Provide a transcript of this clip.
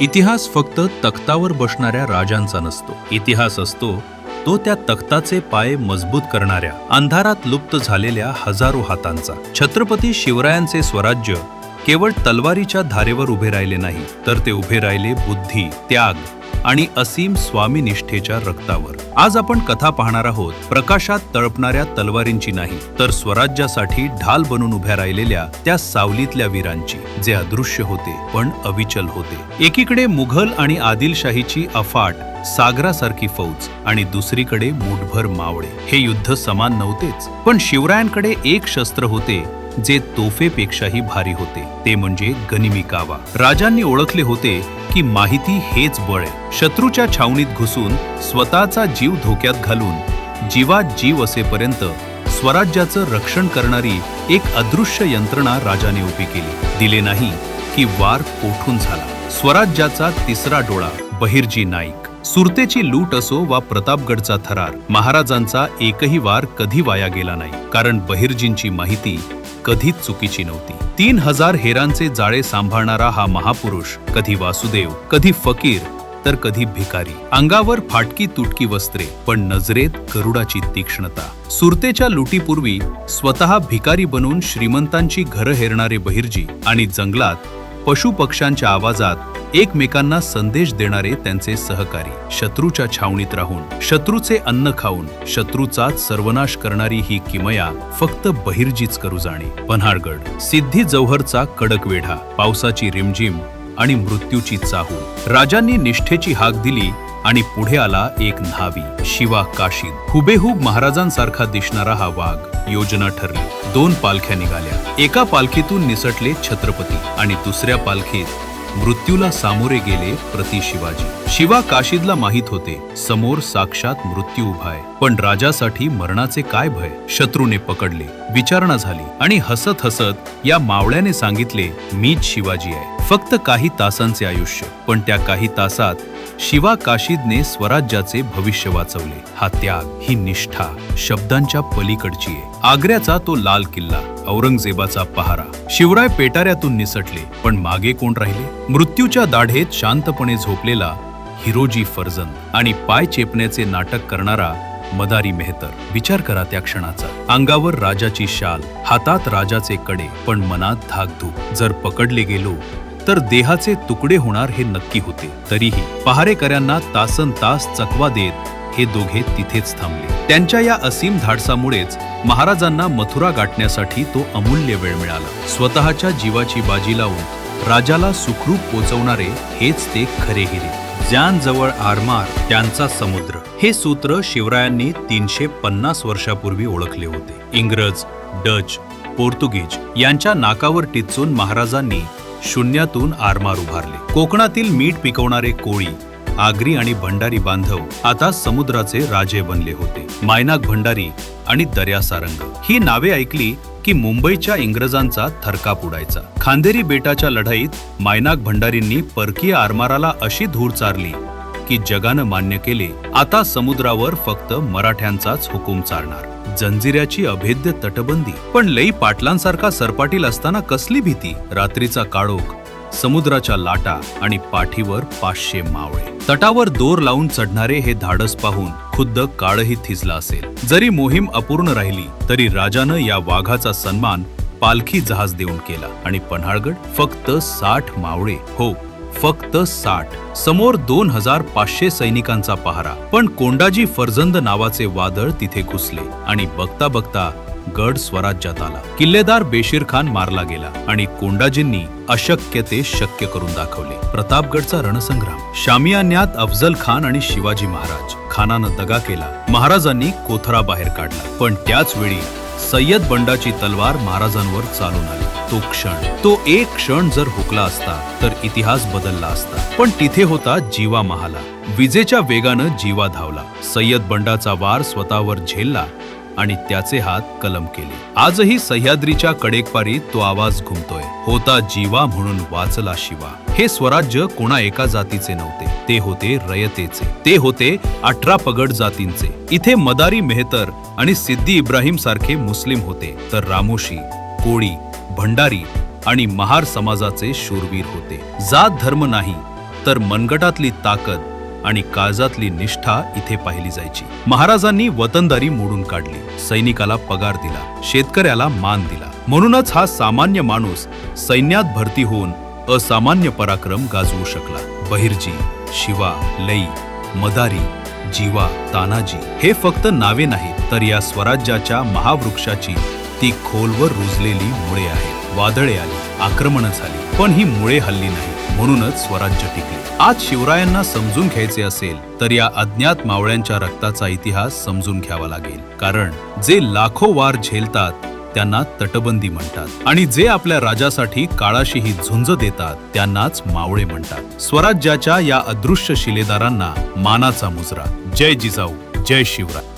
इतिहास फक्त तख्तावर बसणाऱ्या राजांचा नसतो. इतिहास असतो तो त्या तख्ताचे पाय मजबूत करणाऱ्या अंधारात लुप्त झालेल्या हजारो हातांचा. छत्रपती शिवरायांचे स्वराज्य केवळ तलवारीच्या धारेवर उभे राहिले नाही तर ते उभे राहिले बुद्धी त्याग आणि असीम स्वामीनिष्ठेच्या रक्तावर. आज आपण कथा पाहणार आहोत प्रकाशात तळपणाऱ्या तलवारींची नाही तर स्वराज्यासाठी ढाल बनून उभ्या राहिलेल्या त्या सावलीतल्या वीरांची जे अदृश्य होते पण अविचल होते. एकीकडे मुघल आणि आदिलशाहीची अफाट सागरासारखी फौज आणि दुसरीकडे मुठभर मावळे. हे युद्ध समान नव्हतेच पण शिवरायांकडे एक शस्त्र होते जे तोफेपेक्षाही भारी होते. ते म्हणजे गनिमी कावा. राजांनी ओळखले होते की माहिती हेच बळ आहे. शत्रूच्या छावणीत घुसून स्वतःचा जीव धोक्यात घालून जीवात जीव असेपर्यंत स्वराज्याचं रक्षण करणारी एक अदृश्य यंत्रणा राजाने उभी केली. दिले नाही की वार कोठून झाला. स्वराज्याचा तिसरा डोळा बहिर्जी नाईक. सुरतेची लूट असो वा प्रतापगडचा थरार महाराजांचा एकही वार कधी वाया गेला नाही. कारण बहिर्जींची माहिती कधीच चुकीची नव्हती. तीन हजार हेरांचे जाळे सांभाळणारा हा महापुरुष कधी वासुदेव कधी फकीर तर कधी भिकारी. अंगावर फाटकी तुटकी वस्त्रे पण नजरेत गरुडाची तीक्ष्णता. सुरतेच्या लुटीपूर्वी स्वतः भिकारी बनून श्रीमंतांची घरं हेरणारे बहिर्जी आणि जंगलात पशु पक्ष्यांच्या आवाजात एकमेकांना संदेश देणारे त्यांचे सहकारी शत्रूच्या छावणीत राहून शत्रूचे अन्न खाऊन शत्रूचाच सर्वनाश करणारी ही किमया फक्त बहिर्जीच करू जाणे. पन्हाळगड सिद्धी जौहरचा कडक वेढा पावसाची रिमझिम आणि मृत्यूची चाहू राजांनी निष्ठेची हाक दिली आणि पुढे आला एक न्हावी शिवा काशीद. हुबेहूब महाराजांसारखा दिसणारा हा वाघ योजना ठरली. दोन पालख्या निघाल्या. एका पालखीतून निसटले छत्रपती आणि दुसऱ्या पालखीत मृत्यूला सामोरे गेले प्रति शिवाजी. शिवा काशीदला माहीत होते समोर साक्षात मृत्यू उभा आहे. पण राजासाठी मरणाचे काय भय? शत्रूने पकडले विचारणा झाली आणि हसत हसत या मावळ्याने सांगितले मीच शिवाजी आहे. फक्त काही तासांचे आयुष्य पण त्या काही तासात शिवा काशीदने स्वराज्याचे भविष्य वाचवले. हा त्याग ही निष्ठा शब्दांच्या पलीकडची आहे. आग्र्याचा तो लाल किल्ला औरंगजेबाचा पहारा. शिवराय पेटाऱ्यातून निसटले पण मागे कोण राहिले? मृत्यूच्या दाढेत शांतपणे झोपलेला हिरोजी फर्जंद आणि पाय चेपण्याचे नाटक करणारा मदारी मेहतर. विचार करा त्या क्षणाचा. अंगावर राजाची शाल हातात राजाचे कडे पण मनात धाकधूक जर पकडले गेलो तर देहाचे तुकडे होणार हे नक्की होते. तरीही पहारेकऱ्यांना तासन तास चकवा देत हे दोघे तिथेच थांबले. त्यांच्या या असीम धाडसामुळेच महाराजांना मथुरा गाठण्यासाठी तो अमूल्य वेळ मिळाला. स्वतःच्या जीवाची बाजी लावून राजाला सुखरूप पोचवणारे हेच ते खरे हिरे. ज्यान जवळ आरमार त्यांचा समुद्र. हे सूत्र शिवरायांनी तीनशे पन्नास वर्षापूर्वी ओळखले होते. इंग्रज डच पोर्तुगीज यांच्या नाकावर टिचून महाराजांनी शून्यातून आरमार उभारले. कोकणातील मीठ पिकवणारे कोळी आगरी आणि भंडारी बांधव आता समुद्राचे राजे बनले होते. मायनाक भंडारी आणि दर्या सारंग. ही नावे ऐकली की मुंबईच्या इंग्रजांचा थरकाप उडायचा. खांदेरी बेटाच्या लढाईत मायनाक भंडारींनी परकीय आरमाराला अशी धूर चारली की जगानं मान्य केले आता समुद्रावर फक्त मराठ्यांचाच हुकूम चालणार. जंजिऱ्याची अभेद्य तटबंदी. पण लई पाटलांसारखा सरपाटील असताना कसली भीती? रात्रीचा काळोख समुद्राच्या लाटा आणि पाठीवर पाचशे मावळे. तटावर दोर लावून चढणारे हे धाडस पाहून खुद्द काळही थिजला असेल. जरी मोहीम अपूर्ण राहिली तरी राजानं या वाघाचा सन्मान पालखी जहाज देऊन केला आणि पन्हाळगड फक्त साठ मावळे. हो फक्त साठ समोर दोन हजार पाचशे सैनिकांचा पहारा. पण कोंडाजी फर्जंद नावाचे वादळ तिथे घुसले आणि बघता बघता गड स्वराज्यात आला. किल्लेदार बेशीर खान मारला गेला आणि कोंडाजींनी अशक्य ते शक्य करून दाखवले. प्रतापगडचा रणसंग्राम. शामियान्यात अफजल खान आणि शिवाजी महाराज. खानानं दगा केला. महाराजांनी कोथरा बाहेर काढला. पण त्याच वेळी सय्यद बंडाची तलवार महाराजांवर चालून आली. तो क्षण तो एक क्षण जर हुकला असता तर इतिहास बदलला असता. पण तिथे होता जीवा महाला. विजेच्या वेगानं जीवा धावला. सय्यद बंडाचा वार स्वतःवर झेलला. आणि त्याचे हात कलम केले. आजही सह्याद्रीच्या कडेकपारी तो आवाज घुमतोय. होता जीवा म्हणून वाचला शिवा. हे स्वराज्य कोणा एका जातीचे नव्हते. ते होते रयतेचे. ते होते अठरा पगड जातींचे. इथे मदारी मेहतर आणि सिद्दी इब्राहिम सारखे मुस्लिम होते. तर रामोशी कोळी भंडारी आणि महार समाजाचे शूरवीर होते. जात धर्म नाही तर मनगटातली ताकद आणि काळजातली निष्ठा इथे पाहिली जायची. महाराजांनी वतनदारी मोडून काढली. सैनिकाला पगार दिला. शेतकऱ्याला मान दिला. म्हणूनच हा सामान्य माणूस सैन्यात भरती होऊन असामान्य पराक्रम गाजवू शकला. बहिर्जी शिवा लई मदारी जीवा तानाजी हे फक्त नावे नाहीत तर या स्वराज्याच्या महावृक्षाची ती खोलवर रुजलेली मुळे आहेत. वादळे आली आक्रमण झाली पण ही मुळे हल्ली नाही म्हणूनच स्वराज्य टिकले. आज शिवरायांना समजून घ्यायचे असेल तर या अज्ञात मावळ्यांच्या रक्ताचा इतिहास समजून घ्यावा लागेल. कारण जे लाखो वार झेलतात त्यांना तटबंदी म्हणतात. आणि जे आपल्या राजासाठी काळाशीही झुंज देतात त्यांनाच मावळे म्हणतात. स्वराज्याच्या या अदृश्य शिलेदारांना मानाचा मुजरा. जय जिजाऊ जय शिवराय.